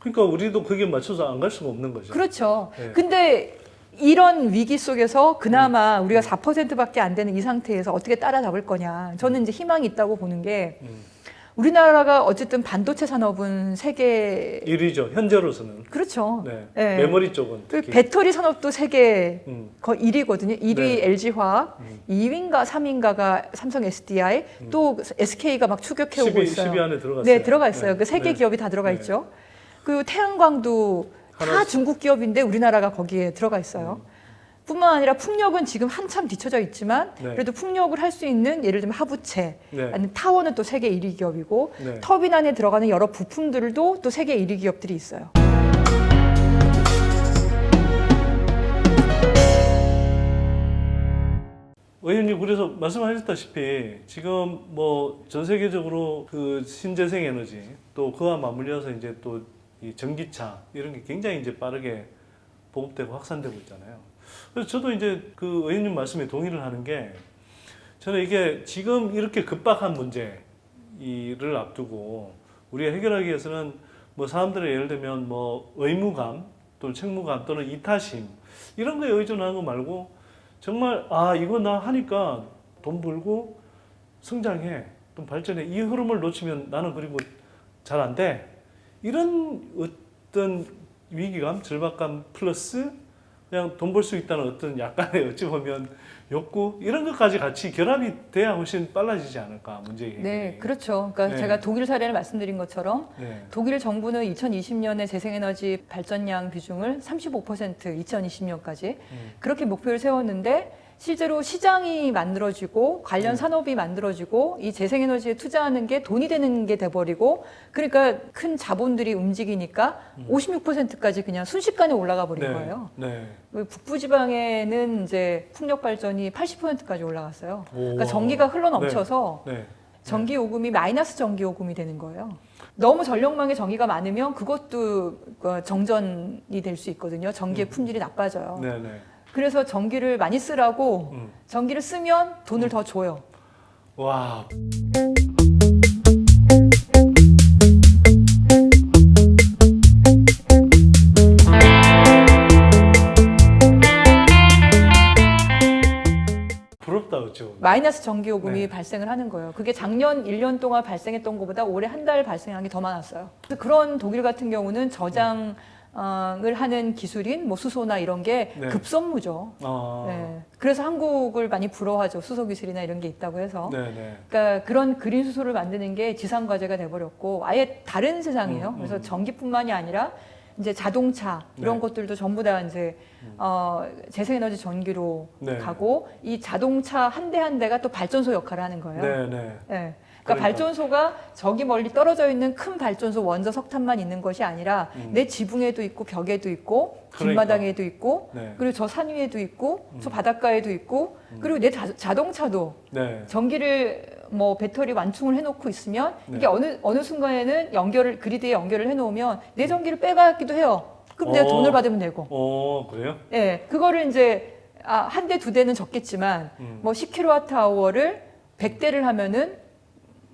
그러니까 우리도 거기에 맞춰서 안 갈 수가 없는 거죠. 그렇죠. 네. 근데 이런 위기 속에서 그나마 우리가 4%밖에 안 되는 이 상태에서 어떻게 따라잡을 거냐. 저는 이제 희망이 있다고 보는 게 음. 우리나라가 어쨌든 반도체 산업은 세계 1위죠. 현재로서는. 그렇죠. 네. 네. 메모리 쪽은 그 특히. 배터리 산업도 세계 음. 거의 1위거든요. 1위 네. LG화학, 음. 2위인가 3위인가가 삼성 SDI, 또 SK가 막 추격해 오고 10위, 있어요. 10위 안에 들어갔어요. 네, 들어가 있어요. 네. 그세개 네. 기업이 다 들어가 네. 있죠. 그리고 태양광도 다 중국 기업인데 우리나라가 거기에 들어가 있어요. 뿐만 아니라 풍력은 지금 한참 뒤쳐져 있지만 네. 그래도 풍력을 할 수 있는 예를 들면 하부체, 네. 아니면 타워는 또 세계 1위 기업이고 네. 터빈 안에 들어가는 여러 부품들도 또 세계 1위 기업들이 있어요. 의원님 그래서 말씀하셨다시피 지금 뭐 전 세계적으로 그 신재생 에너지 또 그와 맞물려서 이제 또 이 전기차 이런 게 굉장히 이제 빠르게 보급되고 확산되고 있잖아요. 그래서 저도 이제 그 의원님 말씀에 동의를 하는 게 저는 이게 지금 이렇게 급박한 문제를 앞두고 우리가 해결하기 위해서는 뭐 사람들의 예를 들면 뭐 의무감 또는 책무감 또는 이타심 이런 거에 의존하는 거 말고 정말 아 이거 나 하니까 돈 벌고 성장해. 또 발전해. 이 흐름을 놓치면 나는 그리고 잘 안 돼 이런 어떤 위기감 절박감 플러스 그냥 돈 벌 수 있다는 어떤 약간의 어찌 보면 욕구 이런 것까지 같이 결합이 돼야 훨씬 빨라지지 않을까 문제 해결이 네, 그렇죠. 그러니까 네. 제가 독일 사례를 말씀드린 것처럼 네. 독일 정부는 2020년에 재생에너지 발전량 비중을 35% 2020년까지 음. 그렇게 목표를 세웠는데 실제로 시장이 만들어지고 관련 네. 산업이 만들어지고 이 재생에너지에 투자하는 게 돈이 되는 게 돼버리고 그러니까 큰 자본들이 움직이니까 56%까지 그냥 순식간에 올라가 버린 음. 네. 거예요. 네. 그 북부 지방에는 이제 풍력 발전이 80%까지 올라갔어요. 그러니까 오. 전기가 흘러 넘쳐서 네. 전기 요금이 마이너스 전기 요금이 되는 거예요. 너무 전력망에 전기가 많으면 그것도 그 정전이 될 수 있거든요. 전기의 음. 품질이 나빠져요. 네. 네. 그래서 전기를 많이 쓰라고 음. 전기를 쓰면 돈을 더 줘요. 와. 부럽다 어쩌고. 마이너스 전기 요금이 네. 발생을 하는 거예요. 그게 작년 1년 동안 발생했던 것보다 올해 한 달 발생한 게 더 많았어요. 그래서 그런 독일 같은 경우는 저장 을 하는 기술인 뭐 수소나 이런 게 네. 급선무죠. 아. 네. 그래서 한국을 많이 부러워하죠. 수소 기술이나 이런 게 있다고 해서. 네, 네. 그러니까 그런 그린 수소를 만드는 게 지상 과제가 돼버렸고 아예 다른 세상이에요. 음, 음. 그래서 전기뿐만이 아니라 이제 자동차 이런 네. 것들도 전부 다 이제 음. 어, 재생에너지 전기로 네. 가고 이 자동차 한 대한 대가 또 발전소 역할을 하는 거예요. 네, 네. 예. 그러니까, 그러니까. 발전소가 저기 멀리 떨어져 있는 큰 발전소 원자 석탄만 있는 것이 아니라 음. 내 지붕에도 있고 벽에도 있고 그러니까. 길마당에도 있고 네. 그리고 저 산 위에도 있고 저 음. 바닷가에도 있고 음. 그리고 내 자, 자동차도 네. 전기를 뭐 배터리 완충을 해놓고 있으면 네. 이게 어느 어느 순간에는 연결을 그리드에 연결을 해놓으면 내 전기를 빼가기도 해요. 그럼 내가 어. 돈을 받으면 되고. 어, 그래요? 예, 그거를 이제 아, 한 대 두 대는 적겠지만 음. 뭐 10kWh를 100대를 하면은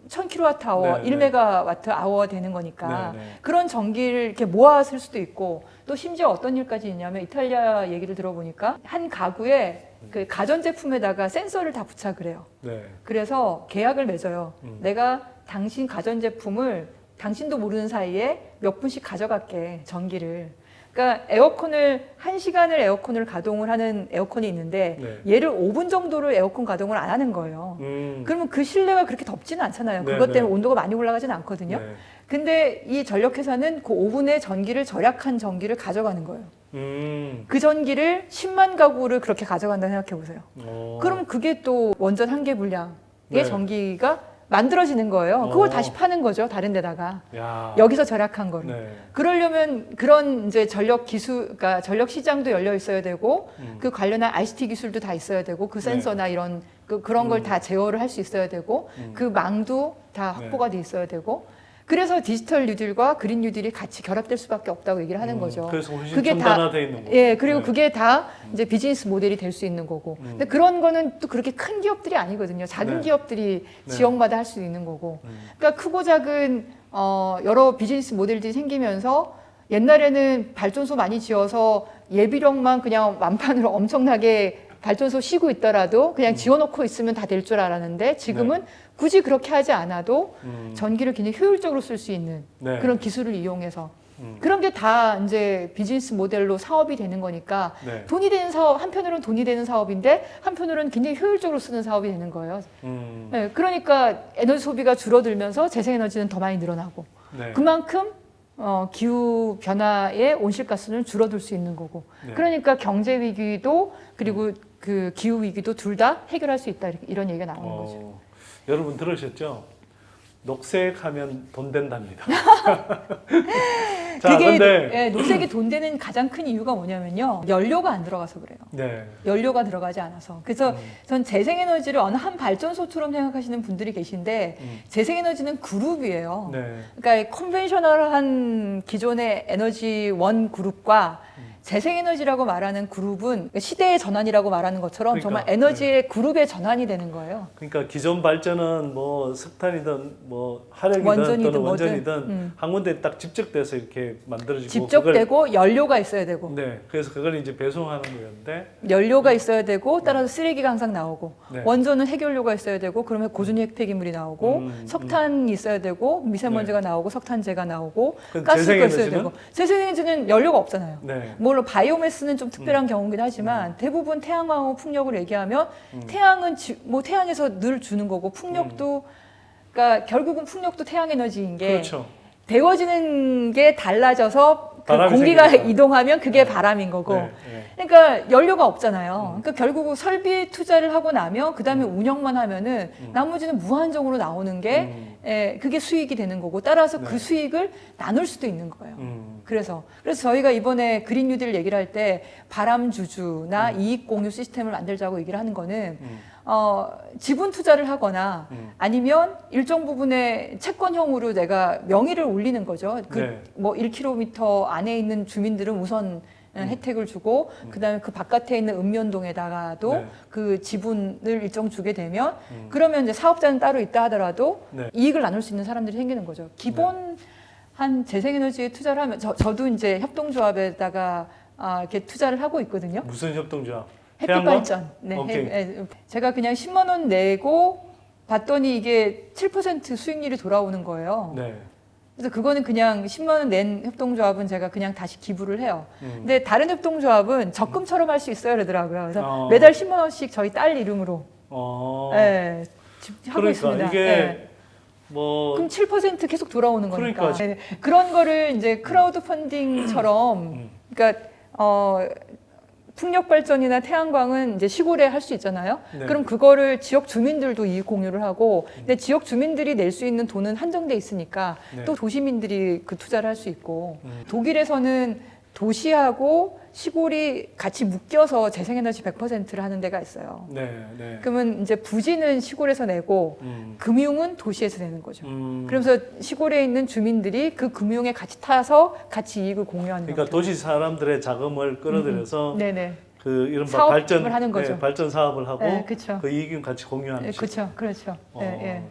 1000kWh, 네, 네. 1MWh 되는 거니까 네, 네. 그런 전기를 이렇게 모아 쓸 수도 있고 또 심지어 어떤 일까지 있냐면 이탈리아 얘기를 들어보니까 한 가구에 그 가전제품에다가 센서를 다 부착을 해요. 네. 그래서 계약을 맺어요. 음. 내가 당신 가전제품을 당신도 모르는 사이에 몇 분씩 가져갈게, 전기를. 그러니까 에어컨을, 한 시간을 에어컨을 가동을 하는 에어컨이 있는데 네. 얘를 5분 정도를 에어컨 가동을 안 하는 거예요. 음. 그러면 그 실내가 그렇게 덥지는 않잖아요. 네, 그것 네. 때문에 온도가 많이 올라가지는 않거든요. 네. 근데 이 전력회사는 그 5분의 전기를 절약한 전기를 가져가는 거예요. 음. 그 전기를 10만 가구를 그렇게 가져간다 생각해 보세요. 어. 그럼 그게 또 원전 한개 분량의 네. 전기가 만들어지는 거예요. 그걸 어. 다시 파는 거죠. 다른 데다가. 야. 여기서 절약한 거를. 네. 그러려면 그런 이제 전력 기술, 그러니까 전력 시장도 열려 있어야 되고 음. 그 관련한 ICT 기술도 다 있어야 되고 그 네. 센서나 이런 그, 그런 걸 음. 다 제어를 할 수 있어야 되고 음. 그 망도 다 네. 확보가 돼 있어야 되고 그래서 디지털 뉴딜과 그린 뉴딜이 같이 결합될 수밖에 없다고 얘기를 하는 음, 거죠. 그래서 훨씬 그게 다- 첨단화돼 있는 거고. 예, 그리고 네. 그게 다 이제 비즈니스 모델이 될 수 있는 거고. 음. 근데 그런 거는 또 그렇게 큰 기업들이 아니거든요. 작은 네. 기업들이 네. 지역마다 할 수 있는 거고. 음. 그러니까 크고 작은 어, 여러 비즈니스 모델들이 생기면서 옛날에는 발전소 많이 지어서 예비력만 그냥 완판으로 엄청나게 발전소 쉬고 있더라도 음. 그냥 지어놓고 있으면 다 될 줄 알았는데 지금은 굳이 그렇게 하지 않아도 네. 음, 전기를 굉장히 효율적으로 쓸 수 있는 네. 그런 기술을 이용해서 음, 그런 게 다 이제 비즈니스 모델로 사업이 되는 거니까 네. 돈이 되는 사업 한편으로는 돈이 되는 사업인데 한편으로는 굉장히 효율적으로 쓰는 사업이 되는 거예요. 음, 네, 그러니까 에너지 소비가 줄어들면서 재생에너지는 더 많이 늘어나고 네. 그만큼 어, 기후 변화의 온실가스는 줄어들 수 있는 거고 네. 그러니까 경제 위기도 그리고 그 기후 위기도 둘 다 해결할 수 있다 이런 얘기가 나오는 거죠. 어, 여러분 들으셨죠? 녹색하면 돈 된답니다. 자, 그게 근데 예, 녹색이 돈 되는 가장 큰 이유가 뭐냐면요 연료가 안 들어가서 그래요. 네. 연료가 들어가지 않아서 그래서 음, 전 재생에너지를 어느 한 발전소처럼 생각하시는 분들이 계신데 음, 재생에너지는 그룹이에요. 네. 그러니까 컨벤셔널한 기존의 에너지 원 그룹과 음. 재생에너지라고 말하는 그룹은 시대의 전환이라고 말하는 것처럼 그러니까, 정말 에너지의 그룹의 전환이 되는 거예요. 그러니까 기존 발전은 뭐 석탄이든 뭐 화력이든 원전이든 또는. 원전이든 음. 한 군데 딱 집적돼서 이렇게 만들어지고 집적되고 연료가 있어야 되고 네. 그래서 그걸 이제 배송하는 거였는데 연료가 있어야 되고 따라서 쓰레기가 항상 나오고 네. 원전은 핵연료가 있어야 되고 그러면 고준위 폐기물이 나오고 음, 음. 석탄이 있어야 되고 미세먼지가 나오고 석탄재가 나오고 가스가 있어야? 되고 재생에너지는 연료가 없잖아요. 네. 물론 바이오매스는 좀 특별한 경우긴 하지만 대부분 태양광하고 풍력을 얘기하면 음. 태양은 지- 뭐 태양에서 늘 주는 거고 풍력도 그러니까 결국은 풍력도 태양 에너지인 게 그렇죠. 데워지는 게 달라져서 그 공기가 생기니까. 이동하면 그게 바람인 거고 네, 네. 그러니까 연료가 없잖아요. 음. 그러니까 결국 설비 투자를 하고 나면 그 다음에 운영만 하면은 음. 나머지는 무한정으로 나오는 게 음, 예, 그게 수익이 되는 거고 따라서 네. 그 수익을 나눌 수도 있는 거예요. 음, 그래서 그래서 저희가 이번에 그린 뉴딜 얘기를 할 때 바람 주주나 음. 이익 공유 시스템을 만들자고 얘기를 하는 거는 음, 어, 지분 투자를 하거나 음. 아니면 일정 부분의 채권형으로 내가 명의를 올리는 거죠. 그 네. 뭐 1km 안에 있는 주민들은 우선 음. 혜택을 주고 음. 그다음에 그 바깥에 있는 읍면동에다가도 네. 그 지분을 일정 주게 되면 음. 그러면 이제 사업자는 따로 있다 하더라도 네. 이익을 나눌 수 있는 사람들이 생기는 거죠. 기본 한 재생에너지에 투자를 하면 저, 저도 이제 협동조합에다가 아, 이렇게 투자를 하고 있거든요. 무슨 협동조합? 햇빛 태양광? 발전. 네, 오케이. 해- 예, 제가 그냥 10만 원 내고 봤더니 이게 7% 수익률이 돌아오는 거예요. 네. 그래서 그거는 그냥 10만 원 낸 협동조합은 제가 그냥 다시 기부를 해요. 음. 근데 다른 협동조합은 적금처럼 할 수 있어요 그러더라고요. 그래서 어. 매달 10만 원씩 저희 딸 이름으로 어. 예, 지- 하고 그러니까 있습니다. 이게 예. 뭐 그럼 7% 계속 돌아오는 거니까. 그러니까. 네, 그런 거를 이제 크라우드 펀딩처럼 음. 그러니까 어 풍력 발전이나 태양광은 이제 시골에 할 수 있잖아요. 네. 그럼 그거를 지역 주민들도 이익 공유를 하고 근데 지역 주민들이 낼 수 있는 돈은 한정돼 있으니까 네. 또 도시민들이 그 투자를 할 수 있고 음. 독일에서는 도시하고 시골이 같이 묶여서 재생에너지 100%를 하는 데가 있어요. 네, 네. 그러면 이제 부지는 시골에서 내고 음. 금융은 도시에서 내는 거죠. 음. 그러면서 시골에 있는 주민들이 그 금융에 같이 타서 같이 이익을 공유하는 그러니까 거죠. 도시 사람들의 자금을 끌어들여서 네네. 그 이른바 발전 하는 거죠. 네, 발전 사업을 하고 네, 그렇죠. 그 이익은 같이 공유하는 식. 그렇죠, 그렇죠. 어. 예, 예.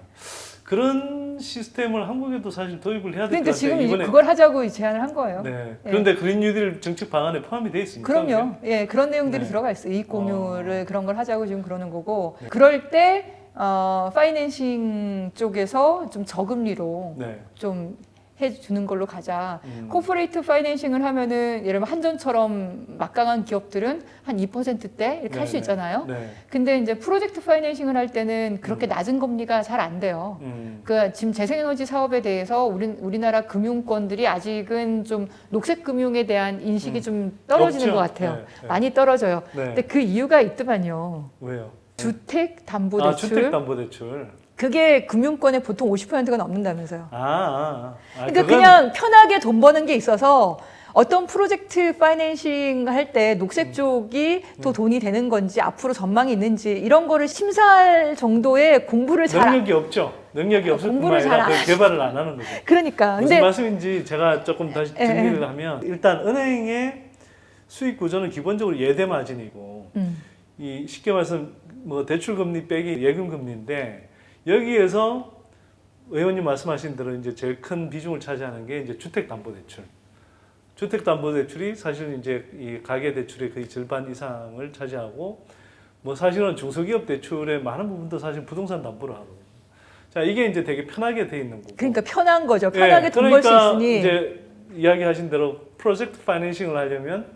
그런 시스템을 한국에도 사실 도입을 해야 될 것 그러니까 같아요. 지금 이제 이번에 그걸 하자고 제안을 한 거예요. 네. 그런데 그린 뉴딜 정책 방안에 포함이 돼 있습니까? 그럼요. 예, 그런 내용들이 네. 들어가 있어요. 이익 공유를 그런 걸 하자고 지금 그러는 거고. 네. 그럴 때 어, 파이낸싱 쪽에서 좀 저금리로 네. 좀 해주는 걸로 가자. 음. 코퍼레이트 파이낸싱을 하면은 예를 들면 한전처럼 막강한 기업들은 한 2%대 이렇게 할수 네, 있잖아요. 네. 근데 이제 프로젝트 파이낸싱을 할 때는 그렇게 낮은 금리가 잘 안 돼요. 음. 그 지금 재생에너지 사업에 대해서 우리 우리나라 금융권들이 아직은 좀 녹색 금융에 대한 인식이 음. 좀 떨어지는 없죠? 것 같아요. 네, 네. 많이 떨어져요. 네. 근데 그 이유가 있더만요. 왜요? 주택 담보 아, 대출 주택 담보대출. 그게 금융권의 보통 50%가 넘는다면서요. 아, 아, 아. 그러니까 그건- 그냥 편하게 돈 버는 게 있어서 어떤 프로젝트 파이낸싱 할 때 녹색 음. 쪽이 또 돈이 되는 건지 앞으로 전망이 있는지 이런 거를 심사할 정도의 공부를 잘 안- 능력이 없죠. 능력이 없을 뿐만 공부를 잘 아니라 그 개발을 안 하는 거죠. 그러니까 무슨 근데 말씀인지 제가 조금 다시 예, 정리를 예. 하면 일단 은행의 수익 구조는 기본적으로 예대 마진이고 음, 이 쉽게 말씀 뭐 대출 금리 빼기 예금 금리인데 여기에서 의원님 말씀하신 대로 이제 제일 큰 비중을 차지하는 게 이제 주택 담보 대출. 주택담보대출이 사실 이제 이 가계 대출의 거의 절반 이상을 차지하고 뭐 사실은 중소기업 대출의 많은 부분도 사실 부동산 담보를 하거든요. 자 이게 이제 되게 편하게 돼 있는 거고. 그러니까 편한 거죠. 편하게 예, 돈벌수 그러니까 있으니. 이제 이야기하신 대로 프로젝트 파이낸싱을 하려면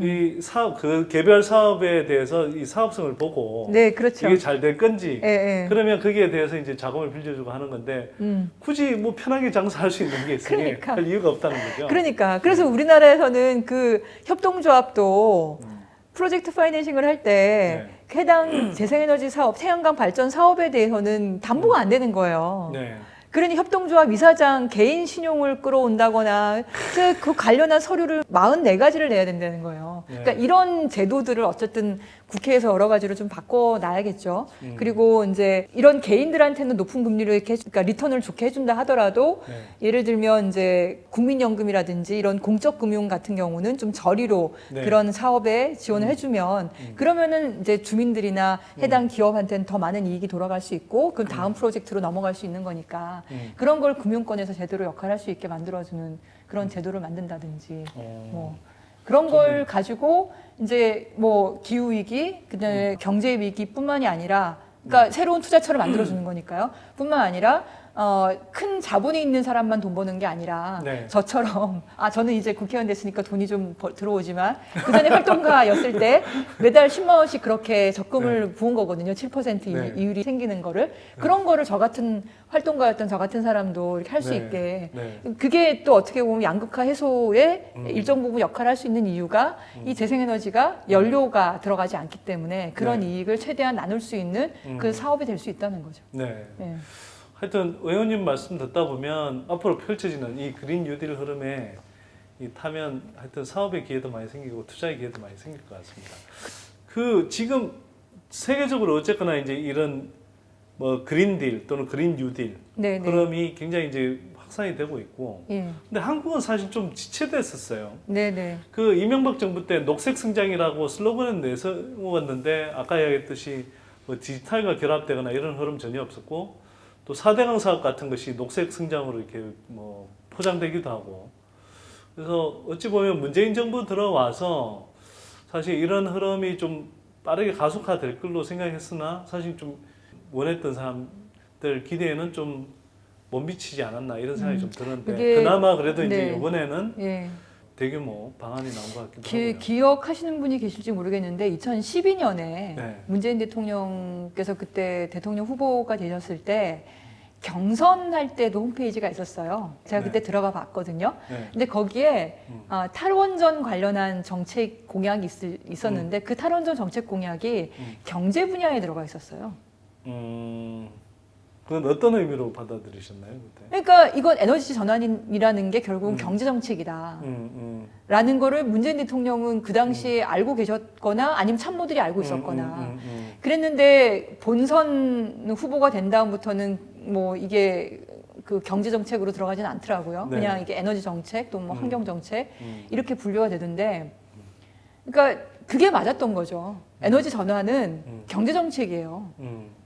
이 사업 그 개별 사업에 대해서 이 사업성을 보고 네, 그렇죠. 이게 잘 될 건지 예, 예. 그러면 거기에 대해서 이제 자금을 빌려주고 하는 건데 음. 굳이 뭐 편하게 장사할 수 있는 게 있으니 그러니까. 할 이유가 없다는 거죠. 그러니까 그래서 우리나라에서는 그 협동조합도 음. 프로젝트 파이낸싱을 할때 네. 해당 재생에너지 사업, 태양광 발전 사업에 대해서는 담보가 안 되는 거예요. 네. 그러니 협동조합 이사장 개인 신용을 끌어온다거나 그, 그 관련한 서류를 44가지를 내야 된다는 거예요. 네. 그러니까 이런 제도들을 어쨌든 국회에서 여러 가지로 좀 바꿔놔야겠죠. 음. 그리고 이제 이런 개인들한테는 높은 금리를 이렇게 그러니까 리턴을 좋게 해준다 하더라도 네. 예를 들면 이제 국민연금이라든지 이런 공적 금융 같은 경우는 좀 저리로 네. 그런 사업에 지원을 음. 해주면 음. 그러면은 이제 주민들이나 해당 기업한테는 더 많은 이익이 돌아갈 수 있고 그럼 다음 프로젝트로 넘어갈 수 있는 거니까 음. 그런 걸 금융권에서 제대로 역할할 수 있게 만들어주는 그런 제도를 만든다든지 어. 뭐 그런 걸 가지고 이제 뭐 기후 위기, 그다음에 경제 위기뿐만이 아니라 그러니까 새로운 투자처를 만들어 주는 거니까요. 뿐만 아니라 어, 큰 자본이 있는 사람만 돈 버는 게 아니라 네. 저처럼 아 저는 이제 국회의원 됐으니까 돈이 좀 벌- 들어오지만 그 전에 활동가였을 때 매달 10만 원씩 그렇게 적금을 부은 거거든요. 7% 네. 이율이 생기는 거를 그런 거를 저 같은 활동가였던 저 같은 사람도 이렇게 할수 네. 있게 네. 그게 또 어떻게 보면 양극화 해소에 음. 일정 부분 역할을 할 수 있는 이유가 이 재생에너지가 연료가 들어가지 않기 때문에 그런 네. 이익을 최대한 나눌 수 있는 음. 그 사업이 될 수 있다는 거죠. 네. 네. 하여튼 의원님 말씀 듣다 보면 앞으로 펼쳐지는 이 그린 뉴딜 흐름에 이 타면 하여튼 사업의 기회도 많이 생기고 투자의 기회도 많이 생길 것 같습니다. 그 지금 세계적으로 어쨌거나 이제 이런 뭐 그린 딜 또는 그린 뉴딜 네, 네. 흐름이 굉장히 이제 확산이 되고 있고 예. 근데 한국은 사실 좀 지체됐었어요. 네, 네. 그 이명박 정부 때 녹색 성장이라고 슬로건을 내세웠는데 아까 이야기했듯이 뭐 디지털과 결합되거나 이런 흐름 전혀 없었고 또 4대강 사업 같은 것이 녹색 성장으로 이렇게 뭐 포장되기도 하고 그래서 어찌 보면 문재인 정부 들어와서 사실 이런 흐름이 좀 빠르게 가속화될 걸로 생각했으나 사실 좀 원했던 사람들 기대에는 좀 못 미치지 않았나 이런 생각이 좀 드는데 음. 그나마 그래도 이제 네. 이번에는 예. 대규모 방안이 나온 것 같기도 기, 하고요. 기억하시는 분이 계실지 모르겠는데 2012년에 네. 문재인 대통령께서 그때 대통령 후보가 되셨을 때 경선할 때도 홈페이지가 있었어요. 제가 네. 그때 들어가 봤거든요. 네. 근데 거기에 음. 아, 탈원전 관련한 정책 공약이 있, 었는데그 탈원전 정책 공약이 음. 경제 분야에 들어가 있었어요. 음, 그건 어떤 의미로 받아들이셨나요 그때? 그러니까 이건 에너지 전환이라는 게 결국은 음. 경제 정책이다. 음, 라는 거를 문재인 대통령은 그 당시에 알고 계셨거나 아니면 참모들이 알고 음, 있었거나 음, 음, 음, 그랬는데 본선 후보가 된 다음부터는 뭐 이게 그 경제 정책으로 들어가지는 않더라고요. 네. 그냥 이게 에너지 정책 또뭐 음. 환경 정책 음. 이렇게 분류가 되던데 그러니까 그게 맞았던 거죠. 에너지 전환은 음. 경제 정책이에요.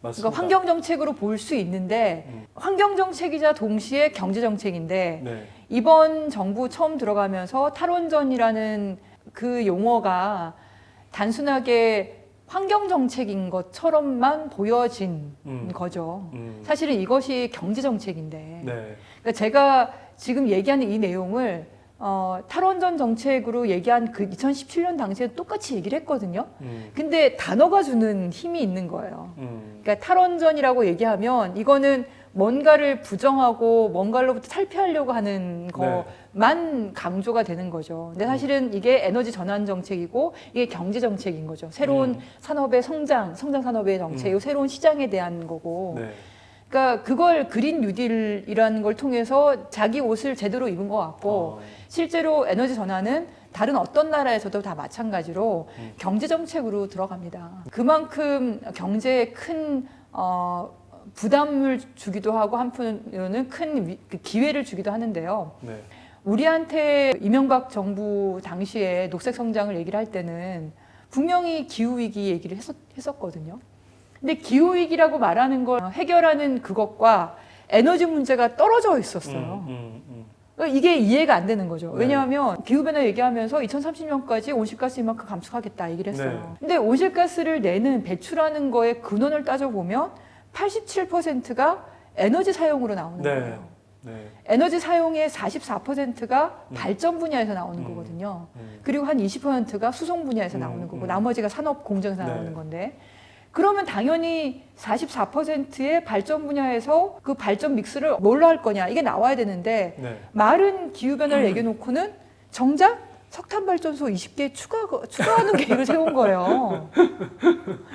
음, 맞습니다. 그러니까 환경 정책으로 볼 수 있는데 음. 환경 정책이자 동시에 경제 정책인데 네, 이번 정부 처음 들어가면서 탈원전이라는 그 용어가 단순하게 환경 정책인 것처럼만 보여진 음. 거죠. 음, 사실은 이것이 경제 정책인데. 네, 그러니까 제가 지금 얘기하는 이 내용을 어, 탈원전 정책으로 얘기한 그 2017년 당시에 똑같이 얘기를 했거든요. 음, 근데 단어가 주는 힘이 있는 거예요. 음, 그러니까 탈원전이라고 얘기하면 이거는 뭔가를 부정하고 뭔가로부터 탈피하려고 하는 네. 것만 강조가 되는 거죠. 근데 사실은 이게 에너지 전환 정책이고 이게 경제 정책인 거죠. 새로운 음. 산업의 성장, 성장 산업의 정책이고 새로운 시장에 대한 거고. 네, 그러니까 그걸 그린 뉴딜이라는 걸 통해서 자기 옷을 제대로 입은 것 같고 어, 실제로 에너지 전환은 다른 어떤 나라에서도 다 마찬가지로 음. 경제 정책으로 들어갑니다. 그만큼 경제에 큰 어, 부담을 주기도 하고 한편으로는 큰 위- 그 기회를 주기도 하는데요. 네, 우리한테 이명박 정부 당시에 녹색 성장을 얘기를 할 때는 분명히 기후 위기 얘기를 했었, 했었거든요. 근데 기후 위기라고 말하는 걸 해결하는 그것과 에너지 문제가 떨어져 있었어요. 음, 음, 음, 그러니까 이게 이해가 안 되는 거죠. 네. 왜냐하면 기후변화 얘기하면서 2030년까지 온실가스 이만큼 감축하겠다 얘기를 했어요. 네. 근데 온실가스를 내는 배출하는 거의 근원을 따져보면 87%가 에너지 사용으로 나오는 네. 거예요. 네. 에너지 사용의 44%가 음. 발전 분야에서 나오는 음. 거거든요. 음. 그리고 한 20%가 수송 분야에서 음, 나오는 거고 음. 나머지가 산업 공정에서 네. 나오는 건데 그러면 당연히 44%의 발전 분야에서 그 발전 믹스를 뭘로 할 거냐 이게 나와야 되는데 네. 말은 기후 변화를 얘기해 놓고는 정작 석탄 발전소 20개 추가 추가하는 계획을 세운 거예요.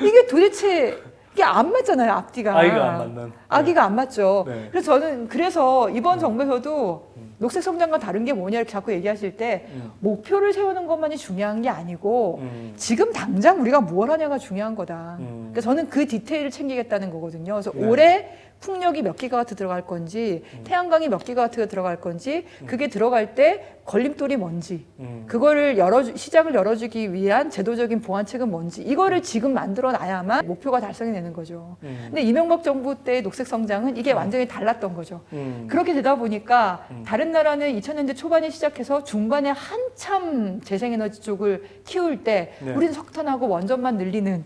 이게 도대체 이게 안 맞잖아요 앞뒤가. 아이가 안 맞는. 아기가 안 맞죠. 네. 그래서 저는 그래서 이번 음. 정부에서도 음. 녹색 성장과 다른 게 뭐냐 이렇게 자꾸 얘기하실 때 음. 목표를 세우는 것만이 중요한 게 아니고 음. 지금 당장 우리가 뭘 하냐가 중요한 거다. 음. 그러니까 저는 그 디테일을 챙기겠다는 거거든요. 그래서 네. 올해 풍력이 몇 기가와트 들어갈 건지 음. 태양광이 몇 기가와트가 들어갈 건지 음. 그게 들어갈 때 걸림돌이 뭔지 음. 그거를 열어 시장을 열어주기 위한 제도적인 보완책은 뭔지 이거를 지금 만들어 놔야만 목표가 달성이 되는 거죠. 음. 근데 이명박 정부 때 녹색 성장은 이게 음. 완전히 달랐던 거죠. 음. 그렇게 되다 보니까 음. 다른 나라는 2000년대 초반에 시작해서 중반에 한참 재생에너지 쪽을 키울 때 네. 우리는 석탄하고 원전만 늘리는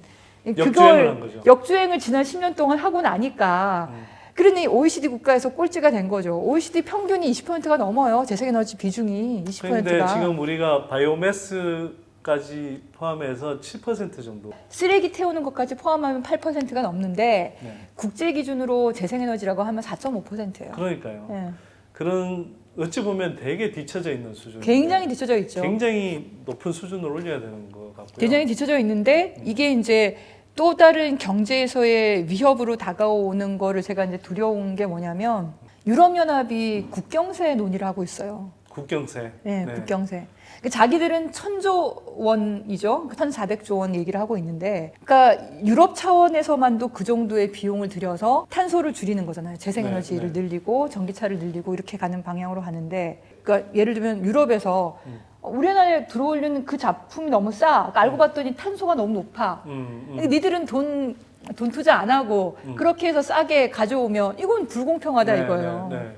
역주행을 한 거죠. 역주행을 지난 10년 동안 하고 나니까 음. 그러니 OECD 국가에서 꼴찌가 된 거죠. OECD 평균이 20%가 넘어요. 재생에너지 비중이 20%가. 그런데 지금 우리가 바이오매스까지 포함해서 7% 정도. 쓰레기 태우는 것까지 포함하면 8%가 넘는데 네. 국제 기준으로 재생에너지라고 하면 4.5%예요. 그러니까요. 그런 어찌 보면 되게 뒤처져 있는 수준. 굉장히 뒤쳐져 있죠. 굉장히 높은 수준을 올려야 되는 것 같고요. 굉장히 뒤쳐져 있는데 이게 이제 또 다른 경제에서의 위협으로 다가오는 거를 제가 이제 두려운 게 뭐냐면 유럽 연합이 국경세 논의를 하고 있어요. 국경세. 네, 네. 국경세. 그러니까 자기들은 천조 원이죠. 1,400조 원 얘기를 하고 있는데, 그러니까 유럽 차원에서만도 그 정도의 비용을 들여서 탄소를 줄이는 거잖아요. 재생에너지를 네, 늘리고 전기차를 늘리고 이렇게 가는 방향으로 가는데, 그러니까 예를 들면 유럽에서 음. 우리나라에 들어오려는 그 작품이 너무 싸. 그러니까 알고 봤더니 탄소가 너무 높아. 음, 음. 근데 니들은 돈, 돈 투자 안 하고 음. 그렇게 해서 싸게 가져오면 이건 불공평하다 네, 이거예요. 네, 네.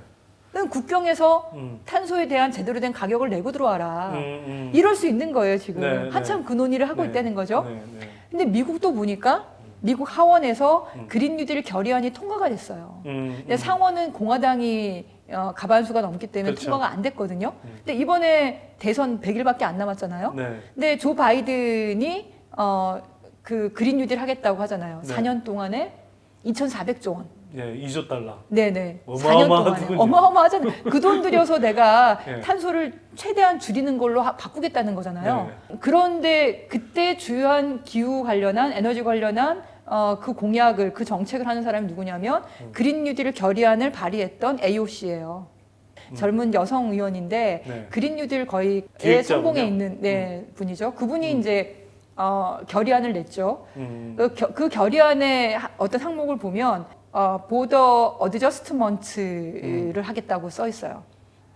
그럼 국경에서 음. 탄소에 대한 제대로 된 가격을 내고 들어와라. 음, 음. 이럴 수 있는 거예요, 지금. 네, 한참 그 논의를 하고 네, 있다는 거죠. 네, 네. 근데 미국도 보니까 미국 하원에서 음. 그린 뉴딜 결의안이 통과가 됐어요. 음, 근데 음. 상원은 공화당이 어, 가반수가 넘기 때문에 그렇죠. 통과가 안 됐거든요. 음. 근데 이번에 대선 100일밖에 안 남았잖아요. 네. 근데 조 바이든이 어, 그 그린 뉴딜 하겠다고 하잖아요. 네. 4년 동안에 2,400조 원. 예, 2조 달러. 네네. 어마어마한 4년 동안에. 돈이죠. 어마어마하잖아요. 그 돈 들여서 내가 예. 탄소를 최대한 줄이는 걸로 하- 바꾸겠다는 거잖아요. 네. 그런데 그때 주요한 기후 관련한 에너지 관련한 어, 그 공약을 그 정책을 하는 사람이 누구냐면 음. 그린 뉴딜 결의안을 발의했던 AOC예요. 음. 젊은 여성 의원인데 네. 그린 뉴딜 거의 의 기획자군요. 성공에 있는 네, 분이죠. 그분이 음. 이제 어, 결의안을 냈죠. 음. 그, 겨- 그 결의안의 하- 어떤 항목을 보면 어, 보더 어드저스트먼트를 하겠다고 써 있어요.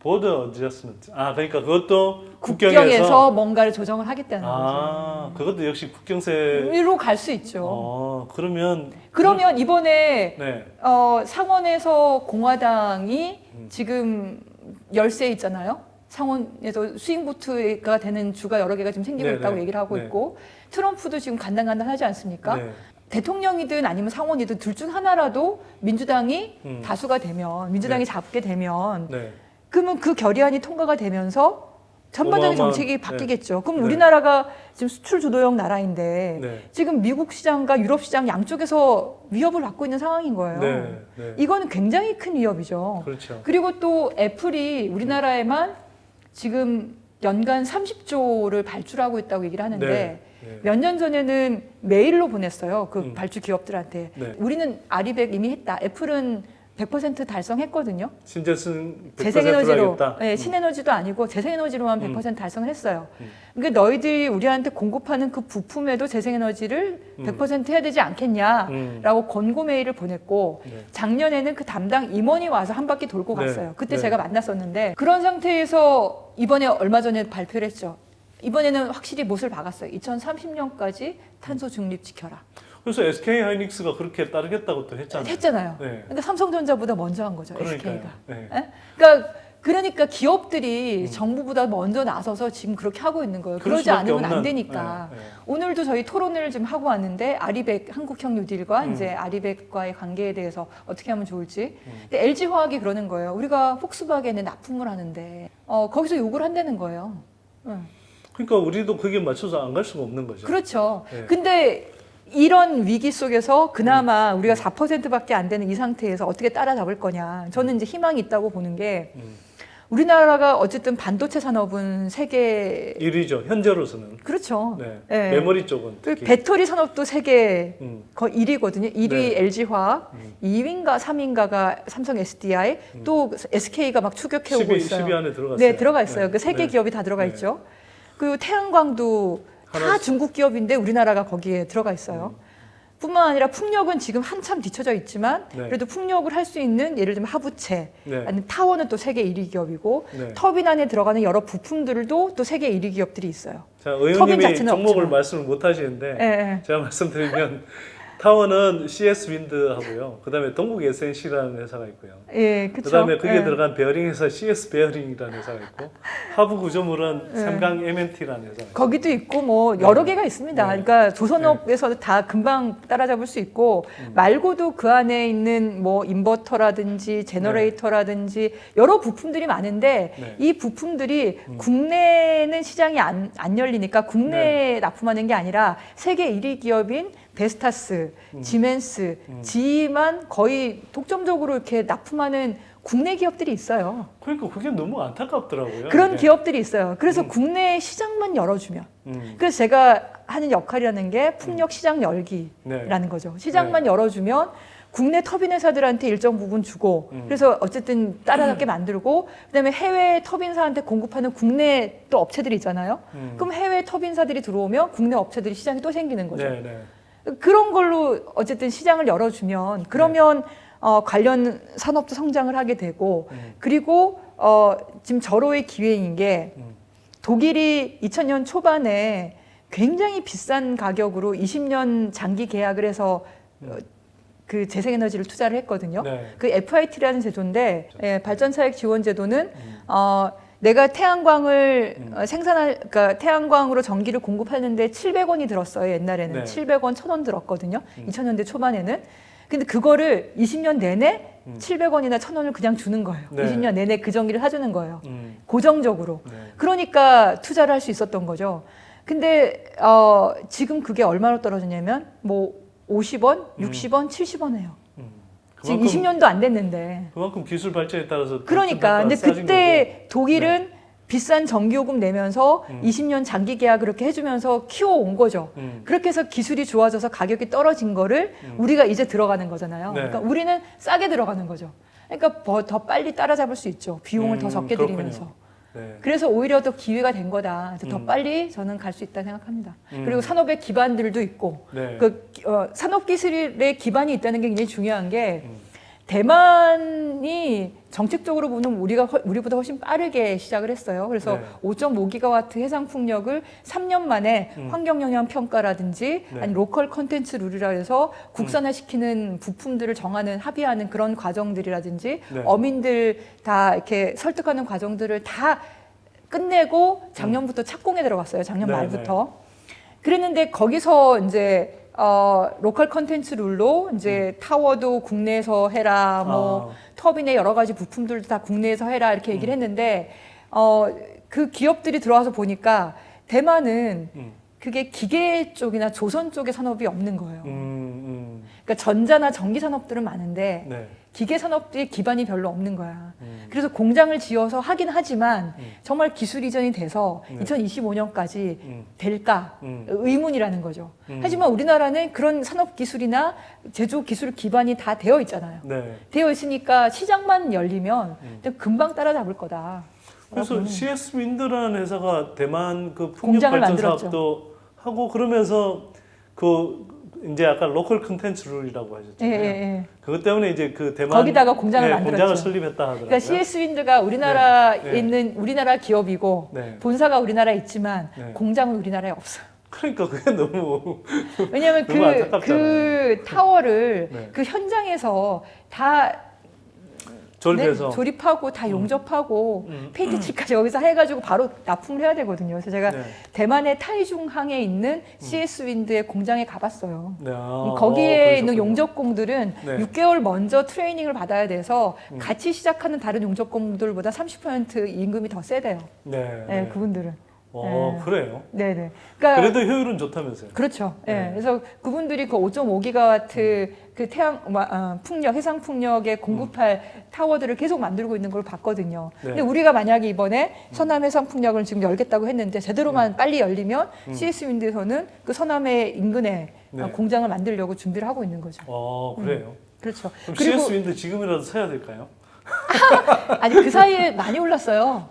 보더 어드저스먼트. 아, 그러니까 그것도 국경에서, 국경에서 뭔가를 조정을 하겠다는 아, 거죠. 그것도 역시 국경세. 위로 갈 수 있죠. 어, 그러면 그러면 이번에 네. 어, 상원에서 공화당이 음. 지금 열세 있잖아요. 상원에서 스윙보트가 되는 주가 여러 개가 지금 생기고 네, 있다고 네. 얘기를 하고 네. 있고 트럼프도 지금 간당간당하지 않습니까? 네. 대통령이든 아니면 상원이든 둘 중 하나라도 민주당이 음. 다수가 되면 민주당이 잡게 되면 네. 그러면 그 결의안이 통과가 되면서 전반적인 어마어마한- 정책이 네. 바뀌겠죠. 그럼 네. 우리나라가 지금 수출 주도형 나라인데 네. 지금 미국 시장과 유럽 시장 양쪽에서 위협을 받고 있는 상황인 거예요. 네. 네. 이거는 굉장히 큰 위협이죠. 그렇죠. 그리고 또 애플이 우리나라에만 지금 연간 30조를 발주하고 있다고 얘기를 하는데 네. 네. 몇년 전에는 메일로 보냈어요. 그 음. 발주 기업들한테. 네. 우리는 아리백 이미 했다. 애플은 100% 달성했거든요. 신재생 100% 재생에너지로. 네, 음. 신에너지도 아니고 재생에너지로만 음. 100% 달성을 했어요. 음. 그러니까 너희들이 우리한테 공급하는 그 부품에도 재생에너지를 음. 100% 해야 되지 않겠냐라고 음. 권고 메일을 보냈고 네. 작년에는 그 담당 임원이 와서 한 바퀴 돌고 네. 갔어요. 그때 네. 제가 만났었는데 그런 상태에서 이번에 얼마 전에 발표를 했죠. 이번에는 확실히 못을 박았어요. 2030년까지 탄소 중립 지켜라. 그래서 SK 하이닉스가 그렇게 따르겠다고 또 했잖아요. 했잖아요. 네. 근데 삼성전자보다 먼저 한 거죠. 그러니까요. SK가. 네. 예? 그러니까 그러니까 기업들이 음. 정부보다 먼저 나서서 지금 그렇게 하고 있는 거예요. 그러지 않으면 안 없는, 되니까. 네, 네. 오늘도 저희 토론을 좀 하고 왔는데 아리백 한국형 뉴딜과 음. 이제 아리백과의 관계에 대해서 어떻게 하면 좋을지. 음. 근데 LG 화학이 그러는 거예요. 우리가 폭스바겐에 납품을 하는데 어, 거기서 요구를 한다는 거예요. 응. 그러니까 우리도 거기에 맞춰서 안 갈 수가 없는 거죠. 그렇죠. 네. 근데 이런 위기 속에서 그나마 음. 우리가 4%밖에 안 되는 이 상태에서 어떻게 따라잡을 거냐. 저는 이제 희망이 있다고 보는 게 음. 우리나라가 어쨌든 반도체 산업은 세계 1위죠. 현재로서는. 그렇죠. 네. 네. 메모리 쪽은 그 특히. 배터리 산업도 세계 음. 거의 1위거든요. 1위 네. LG화학, 음. 2위인가 3위인가가 삼성 SDI, 음. 또 SK가 막 추격해 오고 10위, 있어요. 10위 안에 들어갔어요. 네, 들어가 있어요. 네. 그 세계 네. 기업이 다 들어가 네. 있죠. 그리고 태양광도 다 중국 기업인데 우리나라가 거기에 들어가 있어요. 뿐만 아니라 풍력은 지금 한참 뒤쳐져 있지만 네. 그래도 풍력을 할 수 있는 예를 들면 하부체, 네. 아니면 타워는 또 세계 1위 기업이고 네. 터빈 안에 들어가는 여러 부품들도 또 세계 1위 기업들이 있어요. 자, 의원님이 종목을 없지만. 말씀을 못 하시는데 예, 예. 제가 말씀드리면 타워는 CS 윈드하고요. 그다음에 동국 SNC라는 회사가 있고요. 예, 그렇죠. 그다음에 거기에 예. 들어간 베어링 회사 CS 베어링이라는 회사가 있고 하부 구조물은 네. 삼강 MNT라는 있고. 거기도 있고 뭐 여러 네. 개가 있습니다. 네. 그러니까 조선업에서도 다 금방 따라잡을 수 있고 음. 말고도 그 안에 있는 뭐 인버터라든지 제너레이터라든지 여러 부품들이 많은데 네. 이 부품들이 음. 국내는 시장이 안, 안 열리니까 네. 국내에 납품하는 게 아니라 세계 1위 기업인 베스타스, 음. 지멘스, 음. GE만 거의 독점적으로 이렇게 납품하는 국내 기업들이 있어요. 그러니까 그게 너무 안타깝더라고요. 그런 이게. 기업들이 있어요. 그래서 음. 국내 시장만 열어주면 음. 그래서 제가 하는 역할이라는 게 풍력 시장 열기라는 네. 거죠. 시장만 열어주면 국내 터빈 회사들한테 일정 부분 주고 음. 그래서 어쨌든 따라잡게 만들고 그다음에 해외 터빈사한테 공급하는 국내 또 업체들이 있잖아요. 음. 그럼 해외 터빈사들이 들어오면 국내 업체들이 시장이 또 생기는 거죠. 네, 네. 그런 걸로 어쨌든 시장을 열어주면 그러면 어, 관련 산업도 성장을 하게 되고 음. 그리고 어, 지금 절호의 기회인 게 음. 독일이 2000년 초반에 굉장히 비싼 가격으로 20년 장기 계약을 해서 어, 그 재생에너지를 투자를 했거든요. 네. 그 FIT라는 제도인데 예, 발전차액 지원 제도는 음. 어, 내가 태양광을 음. 어, 생산할 그러니까 태양광으로 전기를 공급하는데 700원이 들었어요. 옛날에는 네. 700원, 1000원 들었거든요. 음. 2000년대 초반에는. 근데 그거를 20년 내내 음. 700원이나 1000원을 그냥 주는 거예요. 네. 20년 내내 그 전기를 사주는 거예요. 음. 고정적으로. 네. 그러니까 투자를 할 수 있었던 거죠. 근데 어, 지금 그게 얼마로 떨어지냐면 뭐 50원, 음. 60원, 70원이에요. 음. 지금 그만큼 20년도 안 됐는데. 그만큼 기술 발전에 따라서 그러니까 근데 가격이 싸진 그때 독일은 비싼 전기요금 내면서 음. 20년 장기 계약 그렇게 해주면서 키워온 거죠. 거고. 음. 그렇게 해서 기술이 좋아져서 가격이 떨어진 거를 음. 우리가 이제 들어가는 거잖아요. 네. 그러니까 우리는 싸게 들어가는 거죠. 그러니까 더, 더 빨리 따라잡을 수 있죠. 비용을 더 음, 적게 그렇군요. 들이면서. 네. 그래서 오히려 더 기회가 된 거다. 더 음. 빨리 저는 갈 수 있다 생각합니다. 음. 그리고 산업의 기반들도 있고 네. 그 어, 산업 기술의 기반이 있다는 게 굉장히 중요한 게 음. 대만이 정책적으로 보면 우리가 훨- 우리보다 훨씬 빠르게 시작을 했어요. 그래서 네. 5.5기가와트 해상 풍력을 3년 만에 음. 환경 영향 평가라든지 네. 아니 로컬 컨텐츠 룰이라 해서 국산화시키는 부품들을 정하는 합의하는 그런 과정들이라든지 네. 어민들 다 이렇게 설득하는 과정들을 다 끝내고 작년부터 착공에 들어갔어요. 작년 네, 말부터. 그랬는데 거기서 이제 어, 로컬 컨텐츠 룰로 이제 타워도 국내에서 해라, 뭐 음. 아. 터빈의 여러 가지 부품들도 다 국내에서 해라 이렇게 얘기를 음. 했는데 어, 그 기업들이 들어와서 보니까 대만은 음. 그게 기계 쪽이나 조선 쪽의 산업이 없는 거예요. 음. 음. 그러니까 전자나 전기 산업들은 많은데 네. 기계 산업들이 기반이 별로 없는 거야. 음. 그래서 공장을 지어서 하긴 하지만 음. 정말 기술 이전이 돼서 네. 2025년까지 음. 될까 음. 의문이라는 거죠. 음. 하지만 우리나라는 그런 산업 기술이나 제조 기술 기반이 다 되어 있잖아요. 네. 되어 있으니까 시장만 열리면 음. 금방 따라잡을 거다. 그래서. CS 윈드라는 회사가 대만 그 풍력 발전. 사업도 하고 그러면서 그 이제 아까 로컬 컨텐츠 룰이라고 예, 하셨잖아요. 예, 예. 그것 때문에 이제 그 대만 거기다가 공장을 예, 만들었죠. 공장을 설립했다 하더라고요. 그러니까 CS 윈드가 우리나라에 네, 네. 있는 우리나라 기업이고 네. 본사가 우리나라에 있지만 네. 공장은 우리나라에 없어요. 그러니까 그게 너무 왜냐하면 그. 그 타워를 네. 그 현장에서 다 조립해서. 네, 조립하고 다 음. 용접하고 음. 페인트 칠까지 여기서 해가지고 바로 납품을 해야 되거든요. 그래서 제가 네. 대만의 타이중항에 있는 CS 윈드의 공장에 가봤어요. 네. 아, 거기에 어, 있는. 용접공들은 네. 6개월 먼저 트레이닝을 받아야 돼서 음. 같이 시작하는 다른 용접공들보다 30% 임금이 더 세대요. 네. 네, 네. 그분들은. 어, 네. 그래요. 네네. 그러니까 그래도 효율은 좋다면서요. 그렇죠. 예. 네. 그래서 그분들이 그 5.5기가와트 그 태양 어, 풍력, 해상 풍력에 공급할 타워들을 계속 만들고 있는 걸 봤거든요. 네. 근데 우리가 만약에 이번에 서남 해상 풍력을 지금 열겠다고 했는데 제대로만 빨리 열리면 음. CS 윈드에서는 그 서남의 인근에 네. 어, 공장을 만들려고 준비를 하고 있는 거죠. 어, 그래요. 그렇죠. 그럼 그리고 CS 윈드 지금이라도 사야 될까요? 아니 그 사이에 많이 올랐어요.